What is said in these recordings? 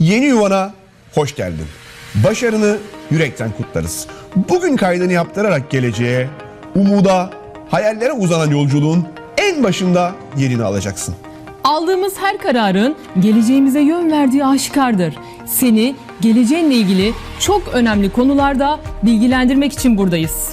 Yeni yuvana hoş geldin. Başarını yürekten kutlarız. Bugün kaydını yaptırarak geleceğe, umuda, hayallere uzanan yolculuğun en başında yerini alacaksın. Aldığımız her kararın geleceğimize yön verdiği aşikardır. Seni geleceğinle ilgili çok önemli konularda bilgilendirmek için buradayız.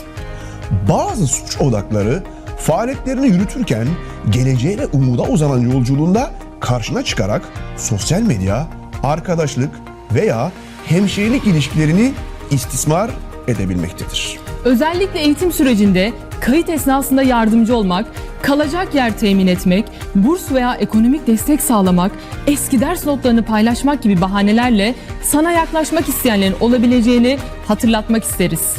Bazı suç odakları faaliyetlerini yürütürken geleceğe ve umuda uzanan yolculuğunda karşına çıkarak sosyal medya, arkadaşlık veya hemşirelik ilişkilerini istismar edebilmektedir. Özellikle eğitim sürecinde kayıt esnasında yardımcı olmak, kalacak yer temin etmek, burs veya ekonomik destek sağlamak, eski ders notlarını paylaşmak gibi bahanelerle sana yaklaşmak isteyenlerin olabileceğini hatırlatmak isteriz.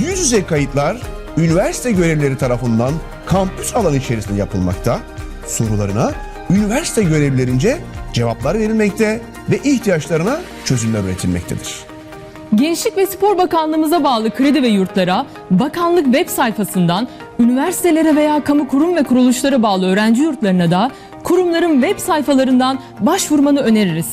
Yüz yüze kayıtlar üniversite görevlileri tarafından kampüs alanı içerisinde yapılmakta, sorularına üniversite görevlilerince cevaplar verilmekte ve ihtiyaçlarına çözümler üretilmektedir. Gençlik ve Spor Bakanlığımıza bağlı kredi ve yurtlara bakanlık web sayfasından üniversitelere veya kamu kurum ve kuruluşlara bağlı öğrenci yurtlarına da kurumların web sayfalarından başvurmanı öneririz.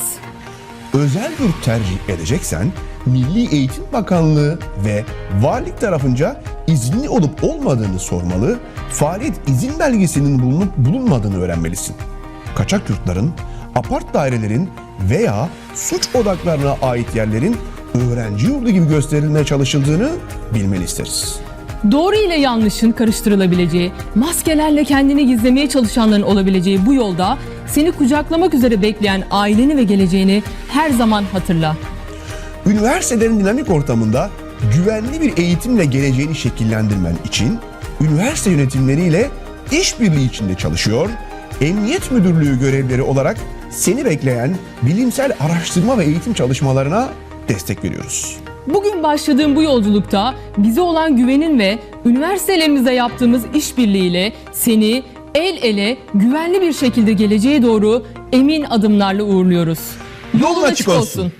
Özel yurt tercih edeceksen Milli Eğitim Bakanlığı ve valilik tarafınca izinli olup olmadığını sormalı, faaliyet izin belgesinin bulunup bulunmadığını öğrenmelisin. Kaçak yurtların, apart dairelerin veya suç odaklarına ait yerlerin öğrenci yurdu gibi gösterilmeye çalışıldığını bilmeni isteriz. Doğru ile yanlışın karıştırılabileceği, maskelerle kendini gizlemeye çalışanların olabileceği bu yolda seni kucaklamak üzere bekleyen aileni ve geleceğini her zaman hatırla. Üniversitelerin dinamik ortamında güvenli bir eğitimle geleceğini şekillendirmen için üniversite yönetimleriyle işbirliği içinde çalışıyor, Emniyet Müdürlüğü görevleri olarak seni bekleyen bilimsel araştırma ve eğitim çalışmalarına destek veriyoruz. Bugün başladığım bu yolculukta bize olan güvenin ve üniversitelerimizle yaptığımız işbirliğiyle seni el ele güvenli bir şekilde geleceğe doğru emin adımlarla uğurluyoruz. Yolun açık olsun.